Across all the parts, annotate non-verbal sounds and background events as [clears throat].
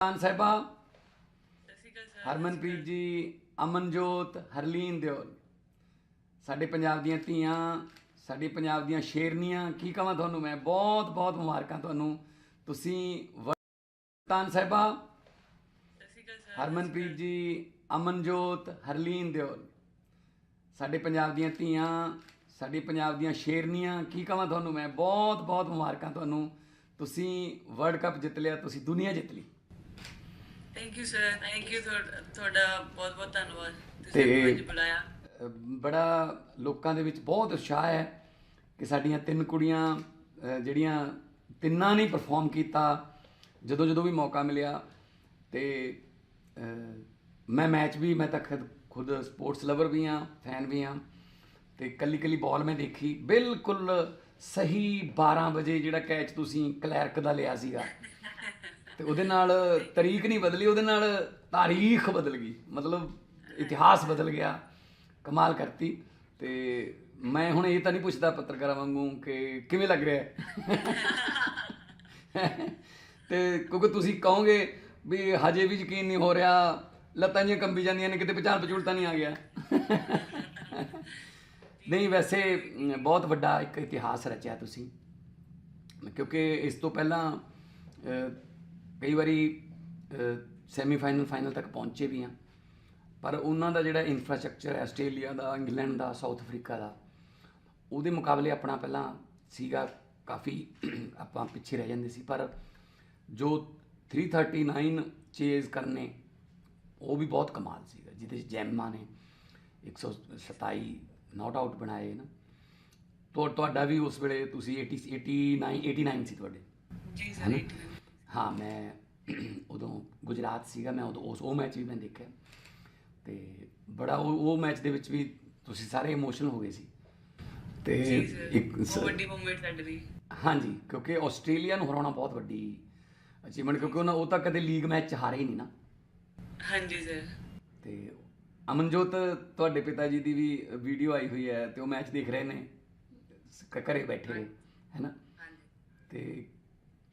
ਖਾਨ ਸਾਹਿਬਾ ਹਰਮਨਪ੍ਰੀਤ ਜੀ ਅਮਨਜੋਤ ਹਰਲੀਨ ਦਿਓਲ। ਸਾਡੇ ਪੰਜਾਬ ਦੀਆਂ ਧੀਆਂ ਸਾਡੇ ਪੰਜਾਬ ਦੀਆਂ ਸ਼ੇਰਨੀਆਂ ਕੀ ਕਹਾਂ ਤੁਹਾਨੂੰ ਮੈਂ? ਬਹੁਤ ਬਹੁਤ ਮੁਬਾਰਕਾਂ ਤੁਹਾਨੂੰ। ਤੁਸੀਂ ਤਾਨ ਸਾਹਿਬਾ ਹਰਮਨਪ੍ਰੀਤ ਜੀ ਅਮਨਜੋਤ ਹਰਲੀਨ ਦਿਓਲ। ਸਾਡੇ ਪੰਜਾਬ ਦੀਆਂ ਧੀਆਂ ਸਾਡੇ ਪੰਜਾਬ ਦੀਆਂ ਸ਼ੇਰਨੀਆਂ ਕੀ ਕਹਾਂ ਤੁਹਾਨੂੰ ਮੈਂ? ਬਹੁਤ ਬਹੁਤ ਮੁਬਾਰਕਾਂ ਤੁਹਾਨੂੰ। ਤੁਸੀਂ ਵਰਲਡ ਕੱਪ ਜਿੱਤ ਲਿਆ ਤੁਸੀਂ ਦੁਨੀਆ ਜਿੱਤ ਲਈ। Thank you sir thank you ਤੁਹਾਡਾ ਬਹੁਤ ਬਹੁਤ ਧੰਨਵਾਦ। ਤੁਸੀਂ ਅੱਜ ਬੁਲਾਇਆ। ਬੜਾ ਲੋਕਾਂ ਦੇ ਵਿੱਚ ਬਹੁਤ ਉਤਸ਼ਾਹ ਹੈ ਕਿ ਸਾਡੀਆਂ ਤਿੰਨ ਕੁੜੀਆਂ ਜਿਹੜੀਆਂ ਤਿੰਨਾਂ ਨੇ ਪਰਫਾਰਮ ਕੀਤਾ ਜਦੋਂ ਜਦੋਂ ਵੀ ਮੌਕਾ ਮਿਲਿਆ। ਤੇ ਮੈਂ ਮੈਚ ਵੀ ਮੈਂ ਤਾਂ ਖੁਦ ਸਪੋਰਟਸ ਲਵਰ ਵੀ ਹਾਂ ਫੈਨ ਵੀ ਹਾਂ। ਤੇ ਕੱਲੀ ਕੱਲੀ ਬਾਲ ਮੈਂ ਦੇਖੀ। ਬਿਲਕੁਲ ਸਹੀ 12 ਵਜੇ ਜਿਹੜਾ ਕੈਚ ਤੁਸੀਂ ਕਲੈਰਕ ਦਾ ਲਿਆ ਸੀਗਾ। ਤੇ ਉਹਦੇ ਨਾਲ ਤਰੀਕ ਨਹੀਂ ਬਦਲੀ, ਉਹਦੇ ਨਾਲ ਤਾਰੀਖ ਬਦਲ ਗਈ। ਮਤਲਬ ਇਤਿਹਾਸ ਬਦਲ ਗਿਆ, ਕਮਾਲ ਕਰਤੀ। ਤੇ ਮੈਂ ਹੁਣ ਇਹ ਤਾਂ ਨਹੀਂ ਪੁੱਛਦਾ ਪੱਤਰਕਾਰਾਂ ਵਾਂਗੂ ਕਿ ਕਿਵੇਂ ਲੱਗ ਰਿਹਾ ਹੈ? ਤੇ ਕਿਉਂਕਿ ਤੁਸੀਂ ਕਹੋਗੇ ਵੀ ਹਜੇ ਵੀ ਯਕੀਨ ਨਹੀਂ ਹੋ ਰਿਹਾ, ਲੱਤਾਂ ਜਿਹੀਆਂ ਕੰਬੀ ਜਾਂਦੀਆਂ ਨੇ, ਕਿਤੇ ਪਛਾਣ ਪਛੂਣ ਤਾਂ ਨਹੀਂ ਆ ਗਿਆ। ਨਹੀਂ, ਵੈਸੇ ਬਹੁਤ ਵੱਡਾ ਇੱਕ ਇਤਿਹਾਸ ਰਚਿਆ ਤੁਸੀਂ। ਕਿਉਂਕਿ ਇਸ ਤੋਂ ਪਹਿਲਾਂ ਕਈ ਵਾਰੀ ਸੈਮੀਫਾਈਨਲ ਫਾਈਨਲ ਤੱਕ ਪਹੁੰਚੇ ਵੀ ਆ। ਪਰ ਉਹਨਾਂ ਦਾ ਜਿਹੜਾ ਇਨਫਰਾਸਟ੍ਰਕਚਰ ਹੈ ਆਸਟ੍ਰੇਲੀਆ ਦਾ ਇੰਗਲੈਂਡ ਦਾ ਸਾਊਥ ਅਫਰੀਕਾ ਦਾ ਉਹਦੇ ਮੁਕਾਬਲੇ ਆਪਣਾ ਪਹਿਲਾਂ ਸੀਗਾ ਕਾਫੀ [clears throat] ਆਪਾਂ ਪਿੱਛੇ ਰਹਿ ਜਾਂਦੇ ਸੀ। ਪਰ ਜੋ 339 ਚੇਜ਼ ਕਰਨੇ ਉਹ ਵੀ ਬਹੁਤ ਕਮਾਲ ਸੀਗਾ ਜਿਹਦੇ 'ਚ ਜੈਮਾ ਨੇ 127 ਨਾਟ ਆਊਟ ਬਣਾਏ ਨਾ। ਤੁਹਾ- ਤੁਹਾਡਾ ਵੀ ਉਸ ਵੇਲੇ ਤੁਸੀਂ 80 89 89 ਸੀ ਤੁਹਾਡੇ। ਜੀ? ਸਰ ਹਾਂ ਮੈਂ ਉਦੋਂ ਗੁਜਰਾਤ ਸੀਗਾ ਮੈਂ ਉਦੋਂ ਉਸ ਉਹ ਮੈਚ ਵੀ ਮੈਂ ਦੇਖਿਆ। ਤੇ ਬੜਾ ਉਹ ਉਹ ਮੈਚ ਦੇ ਵਿੱਚ ਵੀ ਤੁਸੀਂ ਸਾਰੇ ਇਮੋਸ਼ਨਲ ਹੋ ਗਏ ਸੀ। ਤੇ ਇੱਕ ਵੱਡੀ ਮੂਵਮੈਂਟ ਸਾਡੇ ਲਈ। ਹਾਂਜੀ ਕਿਉਂਕਿ ਆਸਟ੍ਰੇਲੀਆ ਨੂੰ ਹਰਾਉਣਾ ਬਹੁਤ ਵੱਡੀ ਅਚੀਵਮੈਂਟ ਕਿਉਂਕਿ ਉਹਨਾਂ ਉਹ ਤਾਂ ਕਦੇ ਲੀਗ ਮੈਚ ਚ ਹਾਰੇ ਹੀ ਨਹੀਂ ਨਾ। ਹਾਂਜੀ ਸਰ ਤੇ ਅਮਨਜੋਤ ਤੁਹਾਡੇ ਪਿਤਾ ਜੀ ਦੀ ਵੀ ਵੀਡੀਓ ਆਈ ਹੋਈ ਹੈ ਤੇ ਉਹ ਮੈਚ ਦੇਖ ਰਹੇ ਨੇ। ਘਰੇ ਬੈਠੇ ਹੈ ਨਾ? ਹਾਂਜੀ। ਤੇ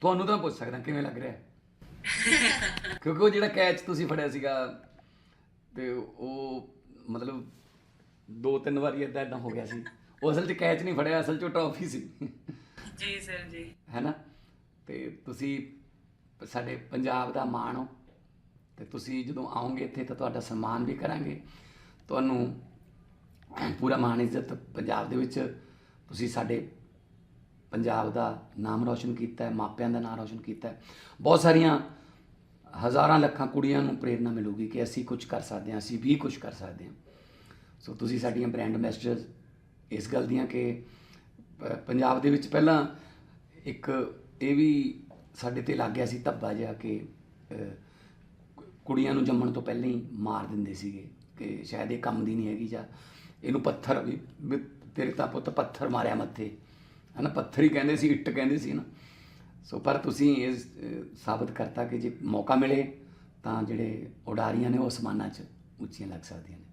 ਤੁਹਾਨੂੰ ਤਾਂ ਪੁੱਛ ਸਕਦਾ ਕਿਵੇਂ ਲੱਗ ਰਿਹਾ ਹੈ। [laughs] ਕਿਉਂਕਿ ਉਹ ਜਿਹੜਾ ਕੈਚ ਤੁਸੀਂ ਫੜਿਆ ਸੀਗਾ ਤੇ ਉਹ ਮਤਲਬ ਦੋ ਤਿੰਨ ਵਾਰੀ ਇਦਾਂ ਇਦਾਂ ਹੋ ਗਿਆ ਸੀ। ਉਹ ਅਸਲ 'ਚ ਕੈਚ ਨਹੀਂ ਫੜਿਆ ਅਸਲ 'ਚ ਉਹ ਟਰਾਫੀ ਸੀ। ਜੀ ਸਰ ਜੀ। ਹੈ ਨਾ ਤੇ ਤੁਸੀਂ ਸਾਡੇ ਪੰਜਾਬ ਦਾ ਮਾਣ ਹੋ। ਤੇ ਤੁਸੀਂ ਜਦੋਂ ਆਓਗੇ ਇੱਥੇ ਤਾਂ ਤੁਹਾਡਾ ਸਨਮਾਨ ਵੀ ਕਰਾਂਗੇ। ਤੁਹਾਨੂੰ ਪੂਰਾ ਮਾਣ ਇੱਜ਼ਤ ਪੰਜਾਬ ਦੇ ਵਿੱਚ ਤੁਸੀਂ ਸਾਡੇ ਪੰਜਾਬ ਦਾ ਨਾਮ ਰੌਸ਼ਨ ਕੀਤਾ ਹੈ, ਮਾਪਿਆਂ ਦਾ ਨਾਮ ਰੌਸ਼ਨ ਕੀਤਾ ਹੈ। ਬਹੁਤ ਸਾਰੀਆਂ ਹਜ਼ਾਰਾਂ ਲੱਖਾਂ ਕੁੜੀਆਂ ਨੂੰ ਪ੍ਰੇਰਣਾ ਮਿਲੂਗੀ ਕਿ ਅਸੀਂ ਕੁਝ ਕਰ ਸਕਦੇ ਹਾਂ, ਅਸੀਂ ਵੀ ਕੁਝ ਕਰ ਸਕਦੇ ਹਾਂ। ਸੋ ਤੁਸੀਂ ਸਾਡੀਆਂ ਬ੍ਰਾਂਡ ਐਮਬੈਸਡਰਸ ਇਸ ਗੱਲ ਦੀਆਂ ਕਿ ਪੰਜਾਬ ਦੇ ਵਿੱਚ ਪਹਿਲਾਂ ਇੱਕ ਇਹ ਵੀ ਸਾਡੇ ਤੇ ਲੱਗ ਗਿਆ ਸੀ ਧੱਬਾ ਜਿਹਾ ਕਿ ਕੁੜੀਆਂ ਨੂੰ ਜੰਮਣ ਤੋਂ ਪਹਿਲਾਂ ਹੀ ਮਾਰ ਦਿੰਦੇ ਸੀਗੇ ਕਿ ਸ਼ਾਇਦ ਇਹ ਕੰਮ ਦੀ ਨਹੀਂ ਹੈਗੀ ਜਾਂ ਇਹਨੂੰ ਪੱਥਰ ਵੀ ਵੀ ਤੇਰੇ ਤਾਂ ਪੁੱਤ ਪੱਥਰ ਮਾਰਿਆ ਮੱਥੇ। ਹਨਾ, ਪੱਥਰ ਹੀ ਕਹਿੰਦੇ ਸੀ, ਇੱਟ ਕਹਿੰਦੇ ਸੀ ਨਾ ਸੋ ਪਰ ਤੁਸੀਂ ਇਹ ਸਾਬਤ ਕਰਤਾ ਕਿ ਜੇ ਮੌਕਾ ਮਿਲੇ, ਤਾਂ ਜਿਹੜੇ ਉਡਾਰੀਆਂ ਨੇ, ਉਹ ਅਸਮਾਨਾਂ 'ਚ ਉੱਚੀਆਂ ਲੱਗ ਸਕਦੀਆਂ ਨੇ।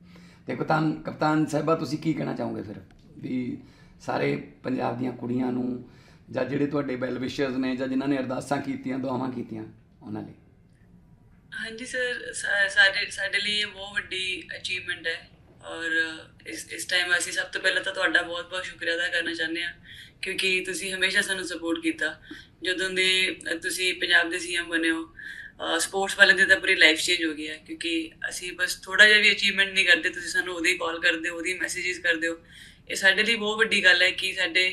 ਤੇ ਕਪਤਾਨ ਕਪਤਾਨ ਸਾਹਿਬਾ, ਤੁਸੀਂ ਕੀ ਕਹਿਣਾ ਚਾਹੋਗੇ ਫਿਰ? ਵੀ ਸਾਰੇ ਪੰਜਾਬ ਦੀਆਂ ਕੁੜੀਆਂ ਨੂੰ, ਜਾਂ ਜਿਹੜੇ ਤੁਹਾਡੇ ਵੈਲ ਵਿਸ਼ਰਸ ਨੇ, ਜਾਂ ਜਿਨ੍ਹਾਂ ਨੇ ਅਰਦਾਸਾਂ ਕੀਤੀਆਂ, ਦੁਆਵਾਂ ਕੀਤੀਆਂ, ਉਹਨਾਂ ਲਈ? ਹਾਂਜੀ ਸਰ ਸਾਡੇ ਸਾਡੇ ਲਈ ਇਹ ਬਹੁਤ ਵੱਡੀ ਅਚੀਵਮੈਂਟ ਹੈ। ਔਰ ਇਸ ਇਸ ਟਾਈਮ ਅਸੀਂ ਸਭ ਤੋਂ ਪਹਿਲਾਂ ਤਾਂ ਤੁਹਾਡਾ ਬਹੁਤ ਬਹੁਤ ਸ਼ੁਕਰੀਆ ਅਦਾ ਕਰਨਾ ਚਾਹੁੰਦੇ ਹਾਂ ਕਿਉਂਕਿ ਤੁਸੀਂ ਹਮੇਸ਼ਾ ਸਾਨੂੰ ਸਪੋਰਟ ਕੀਤਾ। ਜਦੋਂ ਦੇ ਤੁਸੀਂ ਪੰਜਾਬ ਦੇ ਸੀਐਮ ਬਣੇ ਹੋ ਸਪੋਰਟਸ ਵਾਲੇ ਦੀ ਤਾਂ ਪੂਰੀ ਲਾਈਫ ਚੇਂਜ ਹੋ ਗਈ ਹੈ ਕਿਉਂਕਿ ਅਸੀਂ ਬਸ ਥੋੜਾ ਜਿਹਾ ਵੀ ਅਚੀਵਮੈਂਟ ਨਹੀਂ ਕਰਦੇ ਤੁਸੀਂ ਸਾਨੂੰ ਉਹਦੀ ਕਾਲ ਕਰਦੇ ਹੋ ਉਹਦੀ ਮੈਸੇजेस ਕਰਦੇ ਹੋ। ਇਹ ਸਾਡੇ ਲਈ ਬਹੁਤ ਵੱਡੀ ਗੱਲ ਹੈ ਕਿ ਸਾਡੇ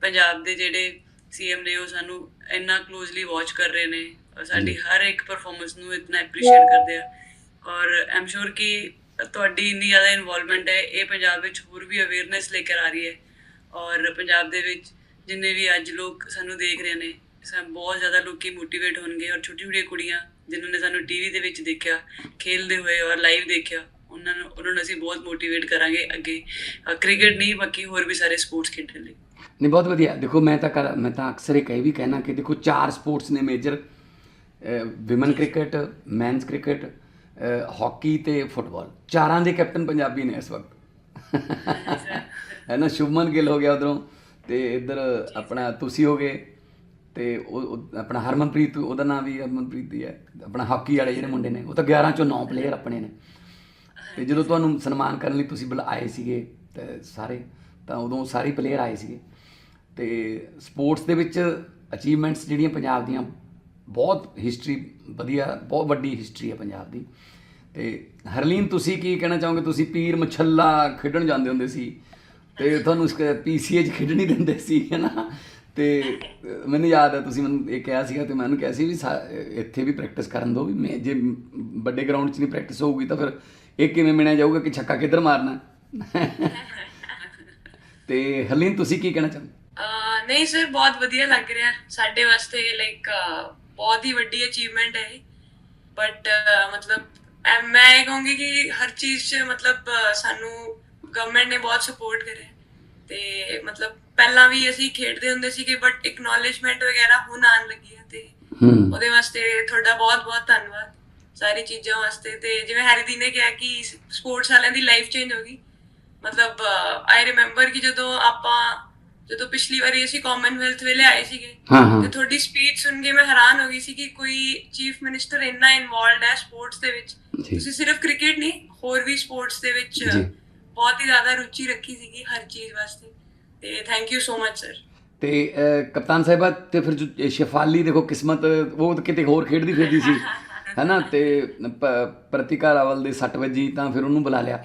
ਪੰਜਾਬ ਦੇ ਜਿਹੜੇ ਸੀਐਮ ਨੇ ਉਹ ਸਾਨੂੰ ਇੰਨਾ ਕਲੋਜ਼ਲੀ ਵਾਚ ਕਰ ਰਹੇ ਨੇ ਔਰ ਸਾਡੀ ਹਰ ਇੱਕ ਪਰਫਾਰਮੈਂਸ ਨੂੰ ਇਤਨਾ ਐਪਰੀਸ਼ੀਏਟ ਕਰਦੇ ਆ। ਔਰ ਆਮ ਸ਼ੋਰ ਕਿ ਤੁਹਾਡੀ ਇੰਨੀ ਜ਼ਿਆਦਾ ਇਨਵੋਲਵਮੈਂਟ ਹੈ, ਇਹ ਪੰਜਾਬ ਵਿੱਚ ਹੋਰ ਵੀ ਅਵੇਅਰਨੈਸ ਲੈ ਕੇ ਆ ਰਹੀ ਹੈ। ਔਰ ਪੰਜਾਬ ਦੇ ਵਿੱਚ ਜਿੰਨੇ ਵੀ ਅੱਜ ਲੋਕ ਸਾਨੂੰ ਦੇਖ ਰਹੇ ਨੇ ਸਭ ਬਹੁਤ ਜ਼ਿਆਦਾ ਲੋਕੀ ਮੋਟੀਵੇਟ ਹੋਣਗੇ ਔਰ ਛੋਟੀ ਛੋਟੀਆਂ ਕੁੜੀਆਂ ਜਿਨ੍ਹਾਂ ਨੇ ਸਾਨੂੰ ਟੀਵੀ ਦੇ ਵਿੱਚ ਦੇਖਿਆ, ਖੇਲਦੇ ਹੋਏ ਔਰ ਲਾਈਵ ਦੇਖਿਆ, ਉਹਨਾਂ ਨੂੰ ਉਹਨਾਂ ਨੂੰ ਅਸੀਂ ਬਹੁਤ ਮੋਟੀਵੇਟ ਕਰਾਂਗੇ ਅੱਗੇ। ਕ੍ਰਿਕਟ ਨਹੀਂ, ਬਾਕੀ ਹੋਰ ਵੀ ਸਾਰੇ ਸਪੋਰਟਸ ਖੇਡਣ ਲਈ। ਨਹੀਂ, ਬਹੁਤ ਵਧੀਆ। ਦੇਖੋ, ਮੈਂ ਤਾਂ ਕਰ, ਮੈਂ ਤਾਂ ਅਕਸਰ ਇਹ ਕਹੀ ਵੀ ਕਹਿਣਾ ਕਿ ਦੇਖੋ, ਚਾਰ ਸਪੋਰਟਸ ਨੇ major women cricket mens cricket hockey ਤੇ ਫੁੱਟਬਾਲ। ਚਾਰਾਂ ਦੇ ਕੈਪਟਨ ਪੰਜਾਬੀ ਨੇ ਇਸ ਵਕਤ। ਹੈ ਨਾ, ਸ਼ੁਭਮਨ ਗਿੱਲ ਹੋ ਗਿਆ ਉਧਰੋਂ ਤੇ ਇੱਧਰ ਆਪਣਾ ਤੁਸੀਂ ਹੋ ਗਏ ਤੇ ਉਹ ਆਪਣਾ ਹਰਮਨਪ੍ਰੀਤ, ਉਹਦਾ ਨਾਮ ਵੀ ਹਰਮਨਪ੍ਰੀਤ ਹੀ ਹੈ। ਆਪਣਾ ਹਾਕੀ ਵਾਲੇ ਜਿਹੜੇ ਮੁੰਡੇ ਨੇ, ਉਹ ਤਾਂ 11 ਚੋਂ 9 ਪਲੇਅਰ ਆਪਣੇ ਨੇ। ਤੇ ਜਦੋਂ ਤੁਹਾਨੂੰ ਸਨਮਾਨ ਕਰਨ ਲਈ ਤੁਸੀਂ ਬੁਲਾਏ ਸੀਗੇ ਤੇ ਸਾਰੇ, ਤਾਂ ਉਦੋਂ ਸਾਰੇ ਪਲੇਅਰ ਆਏ ਸੀਗੇ। ਤੇ ਸਪੋਰਟਸ ਦੇ ਵਿੱਚ ਅਚੀਵਮੈਂਟਸ ਜਿਹੜੀਆਂ ਪੰਜਾਬ ਦੀਆਂ ਬਹੁਤ ਹਿਸਟਰੀ ਵਧੀਆ ਬਹੁਤ ਵੱਡੀ ਹਿਸਟਰੀ ਹੈ ਪੰਜਾਬ ਦੀ। ਤੇ ਹਰਲੀਨ ਤੁਸੀਂ ਕੀ ਕਹਿਣਾ ਚਾਹੋਗੇ? ਤੁਸੀਂ ਪੀਰ ਮਛੱਲਾ ਖੇਡਣ ਜਾਂਦੇ ਹੁੰਦੇ ਸੀ ਤੇ ਤੁਹਾਨੂੰ ਇਸ ਪੀਸੀਏ 'ਚ ਖੇਡਣ ਹੀ ਦਿੰਦੇ ਸੀ ਹੈਨਾ ਤੇ ਅਹ, ਮੈਨੂੰ ਯਾਦ ਹੈ ਤੁਸੀਂ ਮੈਨੂੰ ਇਹ ਕਿਹਾ ਸੀਗਾ ਤੇ ਮੈਂ ਉਹਨੂੰ ਕਿਹਾ ਸੀ ਵੀ ਸਾ- ਇੱਥੇ ਵੀ ਪ੍ਰੈਕਟਿਸ ਕਰਨ ਦਿਓ ਵੀ ਮੈਂ ਜੇ ਵੱਡੇ ਗਰਾਊਂਡ 'ਚ ਨਹੀਂ ਪ੍ਰੈਕਟਿਸ ਹੋਊਗੀ ਤਾਂ ਫਿਰ ਇਹ ਕਿਵੇਂ ਮਿਣਿਆ ਜਾਊਗਾ ਕਿ ਛੱਕਾ ਕਿੱਧਰ ਮਾਰਨਾ? ਤੇ ਹਰਲੀਨ ਤੁਸੀਂ ਕੀ ਕਹਿਣਾ ਚਾਹੁੰਦੇ ਨਹੀਂ ਸਰ ਬਹੁਤ ਵਧੀਆ ਲੱਗ ਰਿਹਾ ਸਾਡੇ ਵਾਸਤੇ ਲਾਈਕ ਬਹੁਤ ਹੀ ਵੱਡੀ ਅਚੀਵਮੈਂਟ ਹੈ ਬਟ ਮਤਲਬ ਮੈਂ ਇਹ ਕਹੂੰਗੀ ਕਿ ਹਰ ਚੀਜ਼ 'ਚ ਮਤਲਬ ਸਾਨੂੰ ਗਵਰਨਮੈਂਟ ਨੇ ਬਹੁਤ ਸਪੋਰਟ ਕਰਿਆ ਤੇ ਮਤਲਬ ਪਹਿਲਾਂ ਵੀ ਅਸੀਂ ਖੇਡਦੇ ਹੁੰਦੇ ਸੀਗੇ ਬਟ ਐਕਨੋਲਜਮੈਂਟ ਵਗੈਰਾ ਹੁਣ ਆਉਣ ਲੱਗੀ ਹੈ ਤੇ ਉਹਦੇ ਵਾਸਤੇ ਤੁਹਾਡਾ ਬਹੁਤ ਬਹੁਤ ਧੰਨਵਾਦ ਸਾਰੀ ਚੀਜ਼ਾਂ ਵਾਸਤੇ ਤੇ ਜਿਵੇਂ ਹੈਰੀਦੀ ਨੇ ਕਿਹਾ ਕਿ ਸਪੋਰਟਸ ਵਾਲਿਆਂ ਦੀ ਲਾਈਫ ਚੇਂਜ ਹੋ ਗਈ ਮਤਲਬ ਆਈ ਰਿਮੈਂਬਰ ਕਿ ਜਦੋਂ ਆਪਾਂ ਜਦੋਂ ਪਿਛਲੀ ਵਾਰੀ ਅਸੀਂ ਕਾਮਨਵੈਲਥ ਵੇਲੇ ਆਏ ਸੀਗੇ ਹਾਂ ਹਾਂ। ਤੇ ਤੁਹਾਡੀ ਸਪੀਚ ਸੁਣ ਕੇ ਮੈਂ ਹੈਰਾਨ ਹੋ ਗਈ ਸੀ ਕਿ ਕੋਈ ਚੀਫ ਮਿਨਿਸਟਰ ਇੰਨਾ ਇਨਵੋਲਡ ਹੈ ਸਪੋਰਟਸ ਦੇ ਵਿੱਚ। ਜੀ। ਤੁਸੀਂ ਸਿਰਫ ਕ੍ਰਿਕਟ ਨਹੀਂ ਹੋਰ ਵੀ ਸਪੋਰਟਸ ਦੇ ਵਿੱਚ ਜੀ। ਬਹੁਤ ਹੀ ਜ਼ਿਆਦਾ ਰੁਚੀ ਰੱਖੀ ਸੀਗੀ ਹਰ ਚੀਜ਼ ਵਾਸਤੇ। ਤੇ thank you so much sir ਤੇ ਅਹ, ਕਪਤਾਨ ਸਾਹਿਬਾ ਤੇ ਫਿਰ ਜੋ ਇਹ ਸ਼ਫਾਲੀ ਦੇਖੋ ਕਿਸਮਤ ਉਹ ਤਾਂ ਕਿਤੇ ਹੋਰ ਖੇਡਦੀ ਫਿਰਦੀ ਸੀ। [laughs] ਹੈਨਾ? ਤੇ ਪ- ਪ੍ਰਤਿਕਾ ਰਾਵਲ ਦੇ 60 ਵਜੇ ਤਾਂ ਫਿਰ ਉਹਨੂੰ ਬੁਲਾ ਲਿਆ।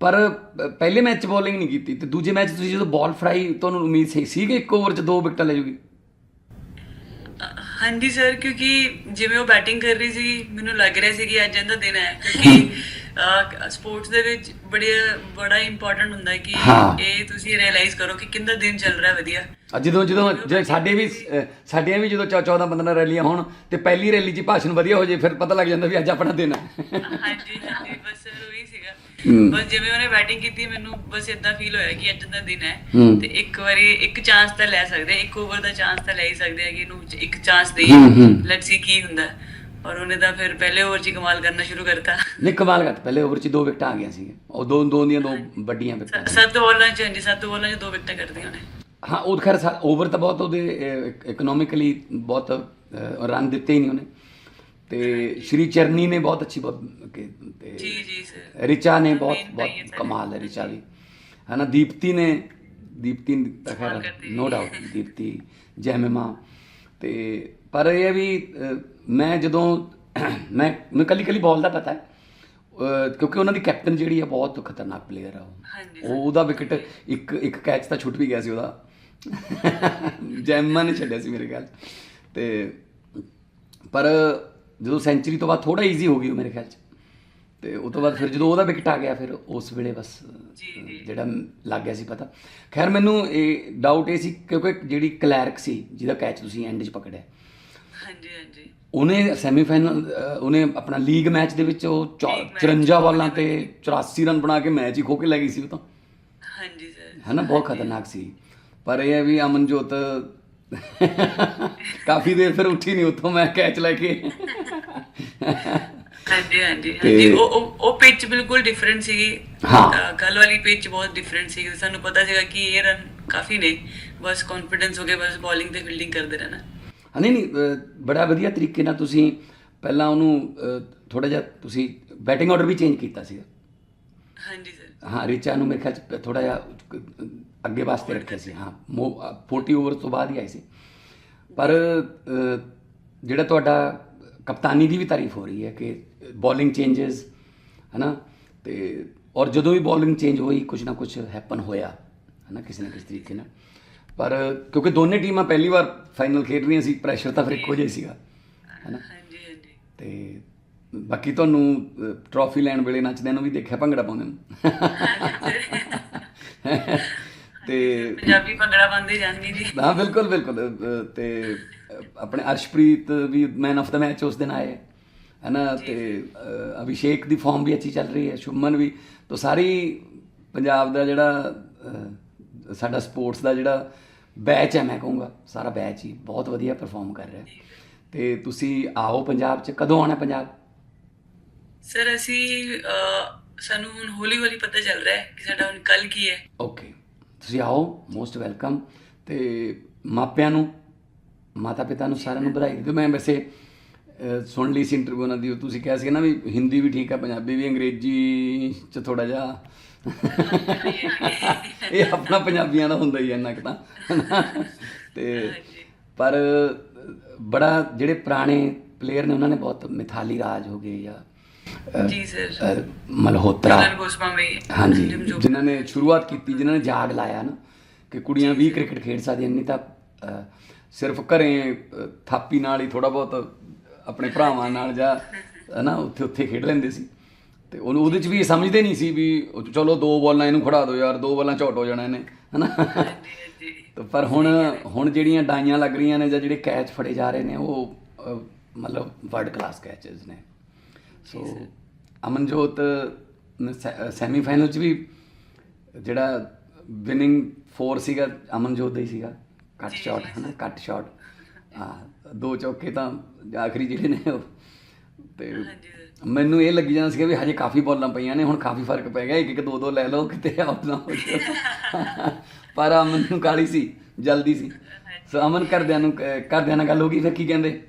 ਪਰ ਪਹਿਲੇ ਮੈਚ 'ਚ ਬੋਲਿੰਗ ਨਹੀਂ ਕੀਤੀ ਤੇ ਦੂਜੇ ਮੈਚ ਤੁਸੀਂ ਜਦੋਂ ਬਾਲ ਫਰਾਈ ਤੁਹਾਨੂੰ ਉਮੀਦ ਸੀ ਸੀ ਕਿ ਇੱਕ ਓਵਰ 'ਚ ਦੋ ਵਿਕਟਾਂ ਲੈ ਜੂਗੀ? ਹਾਂਜੀ ਸਰ ਕਿਉਂਕਿ ਜਿਵੇਂ ਉਹ ਬੈਟਿੰਗ ਕਰ ਰਹੀ ਸੀ ਮੈਨੂੰ ਲੱਗ ਰਿਹਾ ਸੀ ਕਿ ਅੱਜ ਇਹਦਾ ਦਿਨ ਹੈ। ਕਿਉਂਕਿ ਸਪੋਰਟਸ ਦੇ ਵਿੱਚ ਬੜੇ ਬੜਾ ਇੰਪੋਰਟੈਂਟ ਹੁੰਦਾ ਹੈ ਕਿ। ਇਹ ਤੁਸੀਂ ਰਿਅਲਾਈਜ਼ ਕਰੋ ਕਿ ਕਿੰਦਾ ਦਿਨ ਚੱਲ ਰਿਹਾ ਵਧੀਆ। ਜਦੋਂ ਜਦੋਂ ਸਾਡੇ ਵੀ ਸਾਡੀਆਂ ਵੀ ਜਦੋਂ 14 15 ਰੈਲੀਆਂ ਹੋਣ ਤੇ ਪਹਿਲੀ ਰੈਲੀ 'ਚ ਭਾਸ਼ਣ ਵਧੀਆ ਹੋ ਜੇ ਫਿਰ ਪਤਾ ਲੱਗ ਜਾਂਦਾ ਵੀ ਅੱਜ ਆਪਣਾ ਦਿਨ ਹੈ। ਹਾਂਜੀ ਹਾਂਜੀ। ਬਸ ਜਿਵੇਂ ਉਹਨੇ ਬੈਟਿੰਗ ਕੀਤੀ ਮੈਨੂੰ ਬਸ ਇਦਾਂ ਫੀਲ ਹੋਇਆ ਕਿ ਅੱਜ ਦਾ ਦਿਨ ਹੈ। ਤੇ ਇੱਕ ਵਾਰੀ ਇੱਕ ਚਾਂਸ ਤਾਂ ਲੈ ਸਕਦੇ ਹਾਂ, ਇੱਕ ਓਵਰ ਦਾ ਚਾਂਸ ਤਾਂ ਲੈ ਹੀ ਸਕਦੇ ਆ ਕਿ ਇਹਨੂੰ ਇੱਕ ਚਾਂਸ ਦੇਈਏ। ਹਮ। ਲੈਟਸ ਸੀ ਕੀ ਹੁੰਦਾ। ਹੈ। ਔਰ ਉਹਨੇ ਤਾਂ ਫਿਰ ਪਹਿਲੇ ਓਵਰ 'ਚ ਹੀ ਕਮਾਲ ਕਰਨਾ ਸ਼ੁਰੂ ਕਰਤਾ। ਨਹੀਂ ਕਮਾਲ ਕਰ ਪਹਿਲੇ ਓਵਰ 'ਚ ਹੀ ਦੋ ਵਿਕਟਾਂ ਆ ਗਈਆਂ ਸੀ ਉਹ ਦੋ ਦੋ ਦੀਆਂ ਦੋ ਵੱਡੀਆਂ ਵਿਕਟਾਂ ਸ- ਸੱਤ ਬੋਲਾਂ 'ਚ ਹਾਂਜੀ ਸੱਤ ਬੋਲਾਂ 'ਚ ਦੋ ਵਿਕਟਾਂ ਕਰਦੀਆਂ ਉਹਨੇ। ਹਾਂ ਉਹ ਖੈਰ ਓਵਰ ਤਾਂ ਬਹੁਤ ਉਹਦੇ ਇਕਨੋਮਿਕਲੀ ਬਹੁਤ ਰਨ ਦਿੱਤੇ ਹੀ ਨਹੀਂ ਉਹਨੇ। ਤੇ ਸ਼੍ਰੀ ਚਰਨੀ ਨੇ ਬਹੁਤ ਅੱਛੀ ਬਹੁਤ ਤੇ ਜੀ ਜੀ ਸਰ ਰਿਚਾ ਨੇ ਬਹੁਤ ਬਹੁਤ ਕਮਾਲ ਹੈ ਰਿਚਾ ਦੀ। ਹੈ ਨਾ ਦੀਪਤੀ ਨੇ ਦੀਪਤੀ ਤਾਂ ਖੈਰ ਨੋ ਡਾਊਟ ਦੀਪਤੀ ਜੈਮਿਮਾ ਤੇ ਪਰ ਇਹ ਵੀ ਮੈਂ ਜਦੋਂ [clears throat] ਮੈਂ ਮੈਨੂੰ ਕੱਲੀ ਕੱਲੀ ਬਾਲ ਦਾ ਪਤਾ ਹੈ। ਕਿਉਂਕਿ ਉਹਨਾਂ ਦੀ ਕੈਪਟਨ ਜਿਹੜੀ ਹੈ ਬਹੁਤ ਖਤਰਨਾਕ ਪਲੇਅਰ ਹੈ ਉਹ। ਉਹਦਾ ਵਿਕਟ ਇੱਕ ਇੱਕ ਕੈਚ ਤਾਂ ਛੁੱਟ ਵੀ ਗਿਆ ਸੀ ਉਹਦਾ। [laughs] ਜੈਮਾ ਨੇ ਛੱਡਿਆ ਸੀ ਮੇਰੇ ਖਿਆਲ। ਤੇ ਪਰ ਜਦੋਂ ਸੈਂਚਰੀ ਤੋਂ ਬਾਅਦ ਥੋੜਾ ਈਜ਼ੀ ਹੋ ਗਈ ਉਹ ਮੇਰੇ ਖਿਆਲ 'ਚ। ਤੇ ਉਹ ਤੋਂ ਬਾਅਦ ਫਿਰ ਜਦੋਂ ਉਹਦਾ ਵਿਕਟ ਆ ਗਿਆ ਫਿਰ ਉਸ ਵੇਲੇ ਬਸ। ਜਿਹੜਾ ਲੱਗ ਗਿਆ ਸੀ ਪਤਾ। ਖੈਰ ਮੈਨੂੰ ਇਹ ਡਾਊਟ ਇਹ ਸੀ ਕਿਉਂਕਿ ਜਿਹੜੀ ਕਲੈਰਕ ਸੀ ਜਿਹਦਾ ਕੈਚ ਤੁਸੀਂ ਐਂਡ 'ਚ ਪਕੜਿਆ। ਹਾਂਜੀ ਹਾਂਜੀ। ਉਹਨੇ ਸੈਮੀਫਾਈਨਲ ਉਹਨੇ ਆਪਣਾ ਲੀਗ ਮੈਚ ਦੇ ਵਿੱਚ ਉਹ ਚੌ- League match 54 ਬਾਲਾਂ ਤੇ 84 ਰਨ ਬਣਾ ਕੇ ਮੈਚ ਹੀ ਖੋ ਕੇ ਲੈ ਗਈ ਸੀ ਉਹ ਤਾਂ। ਹਾਂਜੀ ਸਰ ਹੈ ਨਾ ਬਹੁਤ ਖਤਰਨਾਕ ਸੀ। ਪਰ ਇਹ ਵੀ ਅਮਨਜੋਤ ਕਾਫੀ ਦੇਰ ਫਿਰ ਉੱਠੀ ਨਹੀਂ ਉੱਥੋਂ ਮੈਂ ਕੈਚ ਲੈ ਕੇ। ਹਾਂਜੀ ਹਾਂਜੀ ਹਾਂਜੀ। ਉਹ ਉਹ ਉਹ ਪਿਚ ਬਿਲਕੁਲ ਡਿਫਰੈਂਟ ਸੀਗੀ। ਹਾਂ। ਕੱਲ ਵਾਲੀ ਪਿਚ ਬਹੁਤ ਡਿਫਰੈਂਟ ਸੀ ਸਾਨੂੰ ਪਤਾ ਸੀਗਾ ਕਿ ਇਹ ਰਨ ਕਾਫੀ ਨੇ। ਬਸ ਕੌਨਫੀਡੈਂਸ ਹੋ ਗਿਆ ਬਸ ਬੋਲਿੰਗ ਤੇ ਫੀਲਡਿੰਗ ਕਰਦੇ ਰਹਿਣਾ। ਹਾਂ ਨਹੀਂ ਨਹੀਂ ਬੜਾ ਵਧੀਆ ਤਰੀਕੇ ਨਾਲ ਤੁਸੀਂ ਪਹਿਲਾਂ ਉਹਨੂੰ ਥੋੜਾ ਜਿਹਾ ਤੁਸੀਂ ਬੈਟਿੰਗ ਆਰਡਰ ਵੀ ਚੇਂਜ ਕੀਤਾ ਸੀਗਾ। ਹਾਂਜੀ ਹਾਂ ਰਿਚਾ ਨੂੰ ਮੇਰੇ ਖਿਆਲ ਚ ਥੋੜਾ ਜਿਹਾ ਅੱਗੇ ਵਾਸਤੇ ਰੱਖਿਆ ਸੀ ਹਾਂ ਮੋ- ਅਹ, 40 ਓਵਰ ਤੋਂ ਬਾਅਦ ਹੀ ਆਏ ਸੀ ਪਰ ਜਿਹੜਾ ਤੁਹਾਡਾ ਕਪਤਾਨੀ ਦੀ ਵੀ ਤਾਰੀਫ ਹੋ ਰਹੀ ਹੈ ਕਿ ਬੋਲਿੰਗ ਚੇਂजेस ਹਨਾ ਤੇ ਔਰ ਜਦੋਂ ਵੀ ਬੋਲਿੰਗ ਚੇਂਜ ਹੋਈ ਕੁਝ ਨਾ ਕੁਝ ਹੈਪਨ ਹੋਇਆ ਹਨਾ ਕਿਸੇ ਨਾ ਕਿਸੇ ਤਰੀਕੇ ਨਾਲ ਪਰ ਕਿਉਂਕਿ ਦੋਨੇ ਟੀਮਾਂ ਪਹਿਲੀ ਵਾਰ ਫਾਈਨਲ ਖੇਡ ਰਹੀਆਂ ਸੀ ਪ੍ਰੈਸ਼ਰ ਤਾਂ ਫਿਰ ਇੱਕੋ ਜਿਹਾ ਹੀ ਸੀਗਾ ਹਨਾ ਹਾਂਜੀ ਹਾਂਜੀ ਤੇ ਬਾਕੀ ਤੁਹਾਨੂੰ ਟਰੋਫੀ ਲੈਣ ਵੇਲੇ ਨੱਚਦਿਆਂ ਨੂੰ ਵੀ ਦੇਖਿਆ ਭੰਗੜਾ ਪਾਉਂਦੇ ਨੂੰ? ਤੇ ਪੰਜਾਬੀ ਭੰਗੜਾ ਪਾਉਂਦੇ ਜਾਂਦੀ ਜੀ। ਹਾਂ ਬਿਲਕੁਲ ਬਿਲਕੁਲ ਤੇ ਆਪਣੇ ਅਰਸ਼ਪ੍ਰੀਤ ਵੀ ਮੈਨ ਆਫ ਦਾ ਮੈਚ ਉਸ ਦਿਨ ਆਏ ਹੈ ਨਾ ਤੇ ਅਭਿਸ਼ੇਕ ਦੀ ਫਾਰਮ ਵੀ ਅੱਛੀ ਚੱਲ ਰਹੀ ਹੈ ਸ਼ੁਭਮਨ ਵੀ। ਤਾਂ ਸਾਰੀ ਪੰਜਾਬ ਦਾ ਜਿਹੜਾ ਸਾਡਾ ਸਪੋਰਟਸ ਦਾ ਜਿਹੜਾ ਬੈਚ ਹੈ ਮੈਂ ਕਹੂੰਗਾ ਸਾਰਾ ਬੈਚ ਹੀ ਬਹੁਤ ਵਧੀਆ ਪਰਫਾਰਮ ਕਰ ਰਿਹਾ। ਤੇ ਤੁਸੀਂ ਆਓ ਪੰਜਾਬ 'ਚ ਕਦੋਂ ਆਉਣਾ ਪੰਜਾਬ? ਸਰ ਅਸੀਂ ਸਾਨੂੰ ਹੁਣ ਹੌਲੀ ਹੌਲੀ ਪਤਾ ਚੱਲ ਰਿਹਾ ਹੈ ਕਿ ਸਾਡਾ ਹੁਣ ਕੱਲ ਕੀ ਹੈ। ਓਕੇ ਤੁਸੀਂ ਆਓ ਮੋਸਟ ਵੈਲਕਮ ਤੇ ਮਾਪਿਆਂ ਨੂੰ ਮਾਤਾ ਪਿਤਾ ਨੂੰ ਸਾਰਿਆਂ ਨੂੰ ਵਧਾਈ ਦਿਓ। ਮੈਂ ਵੈਸੇ ਸੁਣ ਲਈ ਸੀ ਇੰਟਰਵਿਊ ਉਹਨਾਂ ਦੀ ਤੁਸੀਂ ਕਿਹਾ ਸੀ ਨਾ ਵੀ ਹਿੰਦੀ ਵੀ ਠੀਕ ਹੈ ਪੰਜਾਬੀ ਵੀ ਅੰਗਰੇਜ਼ੀ ਚ ਥੋੜਾ ਜਿਹਾ ਇਹ ਆਪਣਾ ਪੰਜਾਬੀਆਂ ਦਾ ਹੁੰਦਾ ਹੀ ਹੈ ਇੰਨਾ ਕੁ ਤਾਂ। ਤੇ ਪਰ ਬੜਾ ਜਿਹੜੇ ਪੁਰਾਣੇ ਪਲੇਅਰ ਨੇ ਉਹਨਾਂ ਨੇ ਬਹੁਤ ਮਿਥਾਲੀ ਰਾਜ ਹੋ ਗਏ ਜਾਂ ਜੀ ਸਰ ਮਲਹੋਤਰਾ। ਗੋਸਵਾਮੀ ਹਾਂਜੀ। ਜਿਨ੍ਹਾਂ ਨੇ ਸ਼ੁਰੂਆਤ ਕੀਤੀ ਜਿਨ੍ਹਾਂ ਨੇ ਜਾਗ ਲਾਇਆ ਨਾ ਕਿ ਕੁੜੀਆਂ ਵੀ ਕ੍ਰਿਕਟ ਖੇਡ ਸਕਦੀਆਂ ਨਹੀਂ ਤਾਂ ਸਿਰਫ ਘਰੇ ਥਾਪੀ ਨਾਲ ਹੀ ਥੋੜਾ ਬਹੁਤ ਆਪਣੇ ਭਰਾਵਾਂ ਨਾਲ ਜਾਂ ਹਨਾ ਉੱਥੇ ਉੱਥੇ ਖੇਡ ਲੈਂਦੇ ਸੀ। ਤੇ ਉਹਨੂੰ ਉਹਦੇ ਚ ਵੀ ਸਮਝਦੇ ਨਹੀਂ ਸੀ ਵੀ ਚਲੋ ਦੋ ਬਾਲਾਂ ਇਹਨੂੰ ਖੜਾ ਦਿਓ ਯਾਰ ਦੋ ਬਾਲਾਂ ਝੋਟ ਹੋ ਜਾਣਾ ਇਹਨੇ ਹਨਾ। ਜੀ ਤੇ ਪਰ ਹੁਣ ਹੁਣ ਜਿਹੜੀਆਂ ਡਾਈਆਂ ਲੱਗ ਰਹੀਆਂ ਨੇ ਜਾਂ ਜਿਹੜੇ ਕੈਚ ਫੜੇ ਜਾ ਰਹੇ ਨੇ ਉਹ ਮਤਲਬ ਵਰਲਡ ਕਲਾਸ ਕੈਚਸ ਨੇ। ਸੋ ਅਮਨਜੋਤ ਸੈਮੀਫਾਈਨਲ ਚ ਵੀ ਜਿਹੜਾ ਵਿਨਿੰਗ ਫੋਰ ਸੀਗਾ ਅਮਨਜੋਤ ਦਾ ਹੀ ਸੀਗਾ। ਕੱਟ ਸ਼ਾਟ ਹਨਾ? ਕੱਟ ਸ਼ਾਟ ਹਾਂ ਦੋ ਚੌਕੇ ਤਾਂ ਆਖਰੀ ਜਿਹੜੇ ਨੇ ਉਹ। ਤੇ ਮੈਨੂੰ ਇਹ ਲੱਗੀ ਜਾਂਦਾ ਸੀਗਾ ਵੀ ਹਜੇ ਕਾਫੀ ਬੋਲਾਂ ਪਈਆਂ ਨੇ ਹੁਣ ਕਾਫੀ ਫ਼ਰਕ ਪੈ ਗਿਆ। ਇੱਕ ਇੱਕ ਦੋ ਦੋ ਲੈ ਲਓ ਕਿਤੇ ਆਊਟ ਨਾ ਹੋ ਜਾਓ [laughs] ਪਰ ਅਮਨ ਨੂੰ ਕਾਲੀ ਸੀ ਜਲਦੀ ਸੀ। ਸੋ ਅਮਨ ਕਰਦਿਆਂ ਨੂੰ ਕਰਦਿਆਂ ਨਾਲ ਗੱਲ ਹੋ ਗਈ ਫਿਰ ਕੀ ਕਹਿੰਦੇ?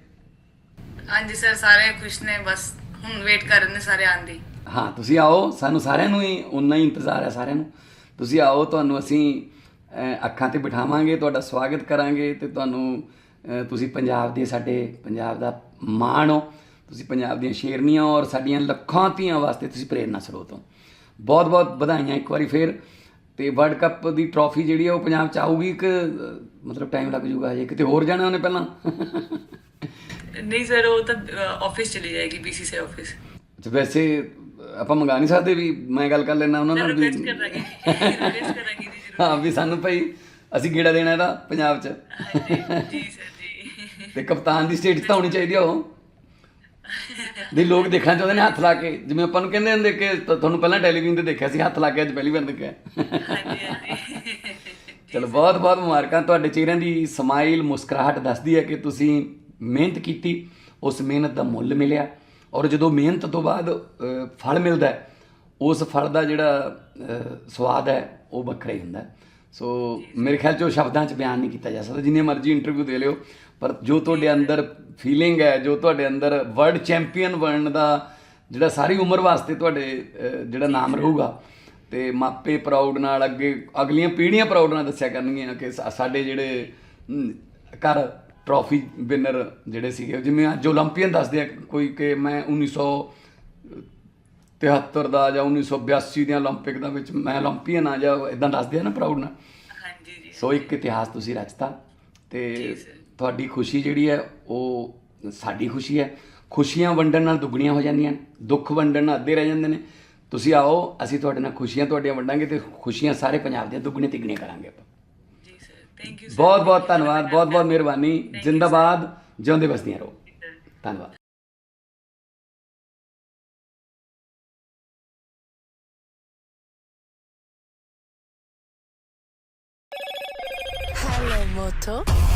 ਹਾਂਜੀ ਸਰ ਸਾਰੇ ਖੁਸ਼ ਨੇ ਬਸ ਹੁਣ ਵੇਟ ਕਰ ਰਹੇ ਸਾਰੇ ਆਉਣ ਦੀ ਹਾਂ ਤੁਸੀਂ ਆਓ ਸਾਨੂੰ ਸਾਰਿਆਂ ਨੂੰ ਹੀ ਉਨਾ ਹੀ ਇੰਤਜ਼ਾਰ ਹੈ ਸਾਰਿਆਂ ਨੂੰ। ਤੁਸੀਂ ਆਓ ਤੁਹਾਨੂੰ ਅਸੀਂ ਅਹ, ਅੱਖਾਂ ਤੇ ਬਿਠਾਵਾਂਗੇ ਤੁਹਾਡਾ ਸਵਾਗਤ ਕਰਾਂਗੇ ਤੇ ਤੁਹਾਨੂੰ ਅਹ, ਤੁਸੀਂ ਪੰਜਾਬ ਦੇ ਸਾਡੇ ਪੰਜਾਬ ਦਾ ਮਾਣ ਹੋ। ਤੁਸੀਂ ਪੰਜਾਬ ਦੀਆਂ ਸ਼ੇਰਨੀਆਂ ਔਰ ਸਾਡੀਆਂ ਲੱਖਾਂ ਧੀਆਂ ਵਾਸਤੇ ਤੁਸੀਂ ਪ੍ਰੇਰਨਾ ਸਰੋਤ ਹੋ। ਬਹੁਤ ਬਹੁਤ ਵਧਾਈਆਂ ਇੱਕ ਵਾਰੀ ਫੇਰ। ਤੇ ਵਰਲਡ ਕੱਪ ਦੀ ਟਰੋਫੀ ਜਿਹੜੀ ਹੈ ਉਹ ਪੰਜਾਬ ਚ ਆਊਗੀ ਕਿ ਅਹ, ਮਤਲਬ ਟਾਈਮ ਲੱਗ ਜੂਗਾ ਹਜੇ ਕਿਤੇ ਹੋਰ ਜਾਣਾ ਉਹਨੇ ਪਹਿਲਾਂ? ਨਹੀਂ ਸਰ ਉਹ ਤਾਂ ਆਫਿਸ ਚਲੀ ਜਾਏਗੀ ਬੀਸੀਸੀ ਆਫਿਸ ਅੱਛਾ, ਵੈਸੇ ਆਪਾਂ ਮੰਗਾ ਨਹੀਂ ਸਕਦੇ ਵੀ ਮੈਂ ਗੱਲ ਕਰ ਲੈਣਾ ਉਹਨਾਂ ਨਾਲ ਵੀ। ਰਿਕਵੈਸਟ ਕਰਾਂਗੇ ਰਿਕਵੈਸਟ ਕਰਾਂਗੇ ਜੀ ਜ਼ਰੂਰ। ਹਾਂ ਵੀ ਸਾਨੂੰ ਭਾਈ ਅਸੀਂ ਗੇੜਾ ਦੇਣਾ ਇਹਦਾ ਪੰਜਾਬ 'ਚ। ਜੀ ਸਰ ਜੀ। ਤੇ ਕਪਤਾਨ ਦੀ ਸਟੇਟ ਤਾਂ ਹੋਣੀ ਚਾਹੀਦੀ ਆ ਉਹ। ਦੇ ਲੋਕ ਦੇਖਣਾ ਚਾਹੁੰਦੇ ਨੇ ਹੱਥ ਲਾ ਕੇ। ਜਿਵੇਂ ਆਪਾਂ ਨੂੰ ਕਹਿੰਦੇ ਹੁੰਦੇ ਕਿ ਤੁਹਾਨੂੰ ਪਹਿਲਾਂ ਟੈਲੀਵਿਜ਼ਨ ਤੇ ਦੇਖਿਆ ਸੀ ਹੱਥ ਲਾ ਕੇ ਅੱਜ ਪਹਿਲੀ ਵਾਰ ਦੇਖਿਆ। ਚਲੋ ਬਹੁਤ ਬਹੁਤ ਮੁਬਾਰਕਾਂ। ਤੁਹਾਡੇ ਚਿਹਰਿਆਂ ਦੀ ਸਮਾਈਲ ਮੁਸਕਰਾਹਟ ਦੱਸਦੀ ਹੈ ਕਿ ਤੁਸੀਂ ਮਿਹਨਤ ਕੀਤੀ, ਉਸ ਮਿਹਨਤ ਦਾ ਮੁੱਲ ਮਿਲਿਆ। ਔਰ ਜਦੋਂ ਮਿਹਨਤ ਤੋਂ ਬਾਅਦ ਫਲ ਮਿਲਦਾ ਹੈ, ਉਸ ਫਲ ਦਾ ਜਿਹੜਾ ਸਵਾਦ ਹੈ, ਉਹ ਵੱਖਰਾ ਹੀ ਹੁੰਦਾ ਸੋ ਮੇਰੇ ਖਿਆਲ 'ਚ ਉਹ ਸ਼ਬਦਾਂ 'ਚ ਬਿਆਨ ਨਹੀਂ ਕੀਤਾ ਜਾ ਸਕਦਾ। ਜਿੰਨੇ ਮਰਜ਼ੀ ਇੰਟਰਵਿਊ ਦੇ ਲਿਓ, ਪਰ ਜੋ ਤੁਹਾਡੇ ਅੰਦਰ ਫੀਲਿੰਗ ਹੈ, ਜੋ ਤੁਹਾਡੇ ਅੰਦਰ ਵਰਲਡ ਚੈਂਪੀਅਨ ਬਣਨ ਦਾ ਜਿਹੜਾ ਸਾਰੀ ਉਮਰ ਵਾਸਤੇ ਤੁਹਾਡੇ ਜਿਹੜਾ ਨਾਮ ਰਹੂਗਾ, ਤੇ ਮਾਪੇ ਪ੍ਰਾਊਡ ਨਾਲ ਅੱਗੇ, ਅਗਲੀਆਂ ਪੀੜ੍ਹੀਆਂ ਪ੍ਰਾਊਡ ਨਾਲ ਦੱਸਿਆ ਕਰਨਗੀਆਂ ਕਿ ਸਾਡੇ ਜਿਹੜੇ ਘਰ ਟਰੋਫੀ ਵਿਨਰ ਜਿਹੜੇ ਸੀਗੇ ਜਿਵੇਂ ਅੱਜ 올림픽ੀਅਨ ਦੱਸਦੇ ਆ ਕੋਈ ਕਿ ਮੈਂ 1973 ਦਾ ਜਾਂ 1982 ਦੀਆਂ 올림픽 ਦਾ ਵਿੱਚ ਮੈਂ 올림픽ੀਅਨ ਆ ਜਾਂ ਇਦਾਂ ਦੱਸਦੇ ਆ ਨਾ ਪ੍ਰਾਊਡ ਨਾਲ? ਹਾਂਜੀ ਜੀ ਸੋ ਇੱਕ ਇਤਿਹਾਸ ਤੁਸੀਂ ਰਚਤਾ ਤੇ ਤੁਹਾਡੀ ਖੁਸ਼ੀ ਜਿਹੜੀ ਹੈ ਉਹ ਸਾਡੀ ਖੁਸ਼ੀ ਹੈ। ਖੁਸ਼ੀਆਂ ਵੰਡਣ ਨਾਲ ਦੁੱਗਣੀਆਂ ਹੋ ਜਾਂਦੀਆਂ ਦੁੱਖ ਵੰਡਣ ਨਾਲ ਅੱਧੇ ਰਹਿ ਜਾਂਦੇ ਨੇ। ਤੁਸੀਂ ਆਓ ਅਸੀਂ ਤੁਹਾਡੇ ਨਾਲ ਖੁਸ਼ੀਆਂ ਤੁਹਾਡੀਆਂ ਵੰਡਾਂਗੇ ਤੇ ਖੁਸ਼ੀਆਂ ਸਾਰੇ ਪੰਜਾਬ ਦੀਆਂ ਦੁੱਗਣੀਆਂ ਤਿੱਗਣੀਆਂ ਕਰਾਂਗੇ ਆਪਾਂ। ਬਹੁਤ ਬਹੁਤ ਧੰਨਵਾਦ ਬਹੁਤ ਬਹੁਤ ਮਿਹਰਬਾਨੀ। ਜਿੰਦਾਬਾਦ ਜਿਉਂਦੇ ਵਸਦੀਆਂ ਰਹੋ। ਧੰਨਵਾਦ। Hello, Moto.